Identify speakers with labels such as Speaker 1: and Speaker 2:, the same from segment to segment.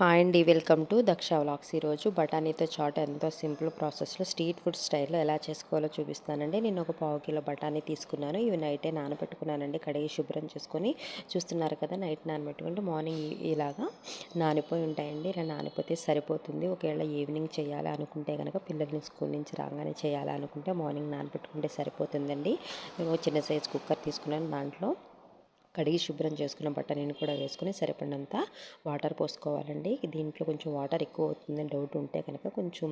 Speaker 1: Hi అండి welcome to Daksha vlogs ఈరోజు. బఠానీతో చాట్ ఎంతో సింపుల్ ప్రాసెస్లో స్ట్రీట్ ఫుడ్ స్టైల్లో ఎలా చేసుకోవాలో చూపిస్తానండి. నేను ఒక పావు కిలో బఠానీ తీసుకున్నాను. ఇవి నైటే నానబెట్టుకున్నానండి. కడిగి శుభ్రం చేసుకొని చూస్తున్నారు కదా నైట్ నానబెట్టుకుంటే మార్నింగ్ ఇలాగా నానిపోయి ఉంటాయండి. ఇలా నానిపోతే సరిపోతుంది. ఒకవేళ ఈవినింగ్ చేయాలి అనుకుంటే కనుక పిల్లల్ని స్కూల్ నుంచి రాగానే చేయాలనుకుంటే మార్నింగ్ నానబెట్టుకుంటే సరిపోతుందండి. నేను చిన్న సైజ్ కుక్కర్ తీసుకున్నాను దాంట్లో. కడిగి శుభ్రం చేసుకున్న బట్టనీని కూడా వేసుకుని సరిపడినంత వాటర్ పోసుకోవాలండి. దీంట్లో కొంచెం వాటర్ ఎక్కువ అవుతుందని డౌట్ ఉంటే కనుక కొంచెం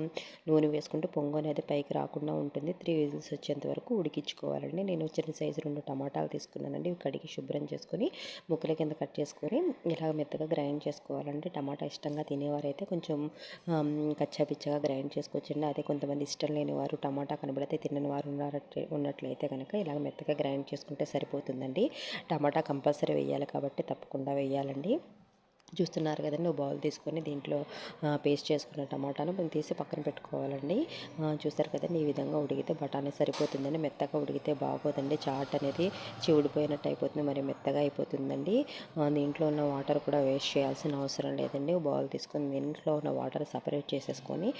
Speaker 1: నూనె వేసుకుంటే పొంగు అనేది పైకి రాకుండా ఉంటుంది. త్రీ విజిల్స్ వచ్చేంత వరకు ఉడికించుకోవాలండి. నేను చిన్న సైజు రెండు టమాటాలు తీసుకున్నానండి. ఇవి కడిగి శుభ్రం చేసుకుని ముక్కల కింద కట్ చేసుకొని ఇలాగ మెత్తగా గ్రైండ్ చేసుకోవాలండి. టమాటా ఇష్టంగా తినేవారైతే కొంచెం కచ్చాపిచ్చగా గ్రైండ్ చేసుకోవచ్చండి. అదే కొంతమంది ఇష్టం లేని వారు టమాటా కనబడితే తినని వారు ఉన్నట్లయితే కనుక ఇలాగ మెత్తగా గ్రైండ్ చేసుకుంటే సరిపోతుందండి. టమాటా కంపల్సరీ వేయాలి కాబట్టి తప్పకుండా వేయాలండి చూస్తున్నారు కదండి. ఓ బౌల్ తీసుకొని దీంట్లో పేస్ట్ చేసుకున్న టమాటాను మనం తీసి పక్కన పెట్టుకోవాలండి. చూస్తారు కదండి ఈ విధంగా ఉడికితే బఠానీ సరిపోతుందండి. మెత్తగా ఉడికితే బాగోదండి. చాట్ అనేది చివుడిపోయినట్టు అయిపోతుంది. మరి మెత్తగా అయిపోతుందండి. దీంట్లో ఉన్న వాటర్ కూడా వేస్ట్ చేయాల్సిన అవసరం లేదండి. బౌల్ తీసుకొని దీంట్లో ఉన్న వాటర్ సపరేట్ చేసేసుకొని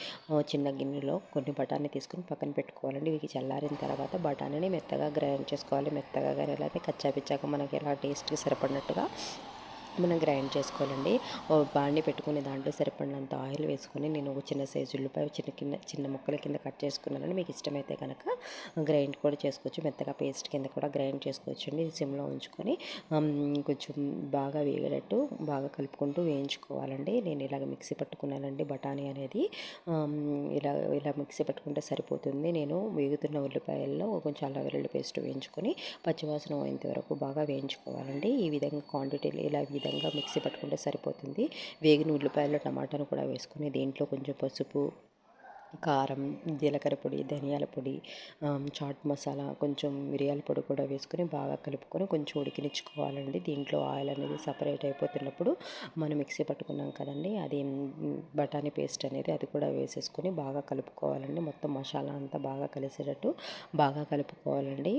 Speaker 1: చిన్న గిన్నెలో కొన్ని బఠానీ తీసుకొని పక్కన పెట్టుకోవాలండి. ఇవి చల్లారిన తర్వాత బఠానీని మెత్తగా గ్రైండ్ చేసుకోవాలి. మెత్తగా కానీ అయితే కచ్చాపిచ్చాక మనకి ఎలా టేస్ట్కి సరిపడినట్టుగా మనం గ్రైండ్ చేసుకోవాలండి. బాండి పెట్టుకుని దాంట్లో సరిపడినంత ఆయిల్ వేసుకొని నేను ఒక చిన్న సైజు ఉల్లిపాయ చిన్న కింద చిన్న ముక్కల కింద కట్ చేసుకున్నాను మీకు ఇష్టమైతే కనుక గ్రైండ్ కూడా చేసుకోవచ్చు. మెత్తగా పేస్ట్ కింద కూడా గ్రైండ్ చేసుకోవచ్చు అండి. సిమ్లో ఉంచుకొని కొంచెం బాగా వేగేటట్టు బాగా కలుపుకుంటూ వేయించుకోవాలండి. నేను ఇలాగ మిక్సీ పట్టుకున్నానండి. బఠానీ అనేది ఇలా ఇలా మిక్సీ పట్టుకుంటే సరిపోతుంది. నేను వేగుతున్న ఉల్లిపాయల్లో కొంచెం అల్లం వెల్లుల్లి పేస్ట్ వేయించుకొని పచ్చివాసన పోయేంత వరకు బాగా వేయించుకోవాలండి. ఈ విధంగా క్వాంటిటీలు ఇలా విధంగా మిక్సీ పట్టుకుంటే సరిపోతుంది. వేగిన ఉల్లిపాయలు టమాటాను కూడా వేసుకుని దీంట్లో కొంచెం పసుపు కారం జీలకర్ర పొడి ధనియాల పొడి చాట్ మసాలా కొంచెం మిరియాల పొడి కూడా వేసుకొని బాగా కలుపుకొని కొంచెం ఉడికినిచ్చుకోవాలండి. దీంట్లో ఆయిల్ అనేది సపరేట్ అయిపోతున్నప్పుడు మనం మిక్సీ పట్టుకున్నాం కదండి అది బఠానీ పేస్ట్ అనేది అది కూడా వేసేసుకొని బాగా కలుపుకోవాలండి. మొత్తం మసాలా అంతా బాగా కలిసేటట్టు బాగా కలుపుకోవాలండి.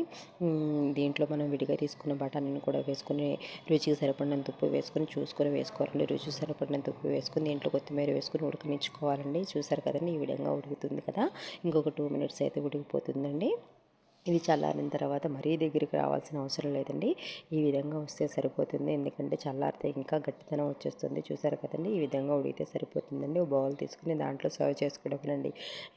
Speaker 1: దీంట్లో మనం విడిగా తీసుకున్న బఠానీని కూడా వేసుకొని రుచికి సరిపడినంత ఉప్పు వేసుకొని చూసుకొని వేసుకోవాలండి. రుచికి సరిపడినంత ఉప్పు వేసుకుని దీంట్లో కొత్తిమీర వేసుకొని ఉడకనిచ్చుకోవాలండి. చూసారు కదండి ఈ విధంగా ఉడుకుతుంది కదా. ఇంకొక టూ మినిట్స్ అయితే ఉడికిపోతుందండి. ఇది చల్లారిన తర్వాత మరీ దగ్గరికి రావాల్సిన అవసరం లేదండి. ఈ విధంగా వస్తే సరిపోతుంది. ఎందుకంటే చల్లారితే ఇంకా గట్టితనం వచ్చేస్తుంది. చూసారు కదండి? ఈ విధంగా ఉడిగితే సరిపోతుందండి. ఓ బౌల్ తీసుకుని దాంట్లో సర్వ్ చేసుకోవడం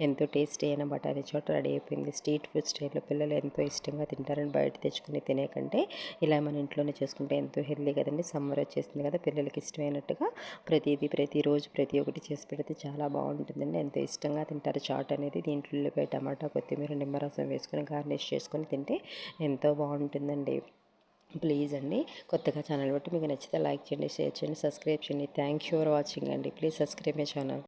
Speaker 1: ఎంతో టేస్టీ అయిన బఠానీ చోట రెడీ అయిపోయింది. స్ట్రీట్ ఫుడ్ స్టైల్లో పిల్లలు ఎంతో ఇష్టంగా తింటారని బయట తెచ్చుకుని తినే కంటే ఇలా మన ఇంట్లోనే చేసుకుంటే ఎంతో హెల్దీ కదండి. సమ్మర్ వచ్చేసింది కదా పిల్లలకి ఇష్టమైనట్టుగా ప్రతిదీ ప్రతిరోజు ప్రతి ఒక్కటి చేసి పెడితే చాలా బాగుంటుందండి. ఎంతో ఇష్టంగా తింటారు. చాట్ అనేది దీంట్లో ఉల్లిపాయ టమాటా కొత్తిమీర నిమ్మరసం వేసుకుని గార్నిష్ గార్నిష్ చేసుకొని తింటే ఎంతో బాగుంటుందండి. ప్లీజ్ అండి కొత్తగా ఛానల్ బట్టి మీకు నచ్చితే లైక్ చేయండి షేర్ చేయండి సబ్స్క్రైబ్ చేయండి. థ్యాంక్ యూ ఫర్ వాచింగ్ అండి. Please subscribe my channel